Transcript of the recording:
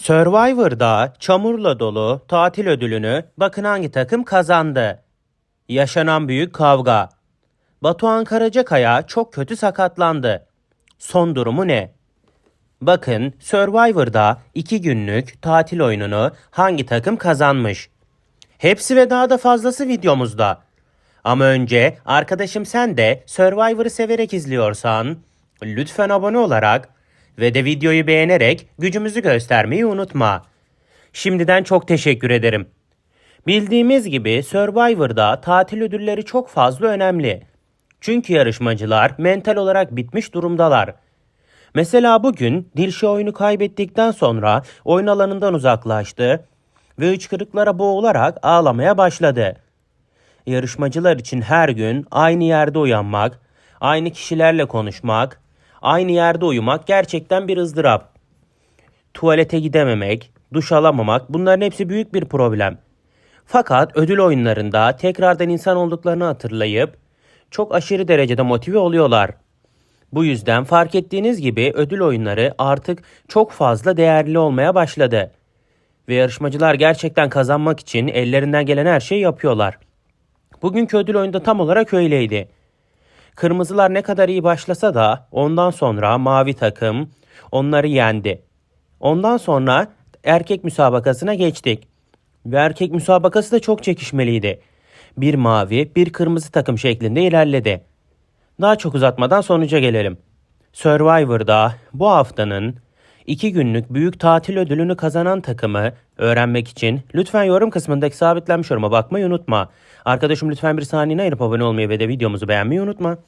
Survivor'da çamurla dolu tatil ödülünü bakın hangi takım kazandı. Yaşanan büyük kavga. Batuhan Karacakaya çok kötü sakatlandı. Son durumu ne? Bakın Survivor'da iki günlük tatil oyununu hangi takım kazanmış? Hepsi ve daha da fazlası videomuzda. Ama önce arkadaşım sen de Survivor'ı severek izliyorsan lütfen abone olarak ve de videoyu beğenerek gücümüzü göstermeyi unutma. Şimdiden çok teşekkür ederim. Bildiğimiz gibi Survivor'da tatil ödülleri çok fazla önemli. Çünkü yarışmacılar mental olarak bitmiş durumdalar. Mesela bugün Dilşe oyunu kaybettikten sonra oyun alanından uzaklaştı ve hıçkırıklara boğularak ağlamaya başladı. Yarışmacılar için her gün aynı yerde uyanmak, aynı kişilerle konuşmak, aynı yerde uyumak gerçekten bir ızdırap. Tuvalete gidememek, duş alamamak bunların hepsi büyük bir problem. Fakat ödül oyunlarında tekrardan insan olduklarını hatırlayıp çok aşırı derecede motive oluyorlar. Bu yüzden fark ettiğiniz gibi ödül oyunları artık çok fazla değerli olmaya başladı. Ve yarışmacılar gerçekten kazanmak için ellerinden gelen her şeyi yapıyorlar. Bugünkü ödül oyunda tam olarak öyleydi. Kırmızılar ne kadar iyi başlasa da ondan sonra mavi takım onları yendi. Ondan sonra erkek müsabakasına geçtik. Ve erkek müsabakası da çok çekişmeliydi. Bir mavi, bir kırmızı takım şeklinde ilerledi. Daha çok uzatmadan sonuca gelelim. Survivor'da bu haftanın iki günlük büyük tatil ödülünü kazanan takımı öğrenmek için lütfen yorum kısmındaki sabitlenmiş yoruma bakmayı unutma. Arkadaşım lütfen bir saniyene ayırıp abone olmayı ve de videomuzu beğenmeyi unutma.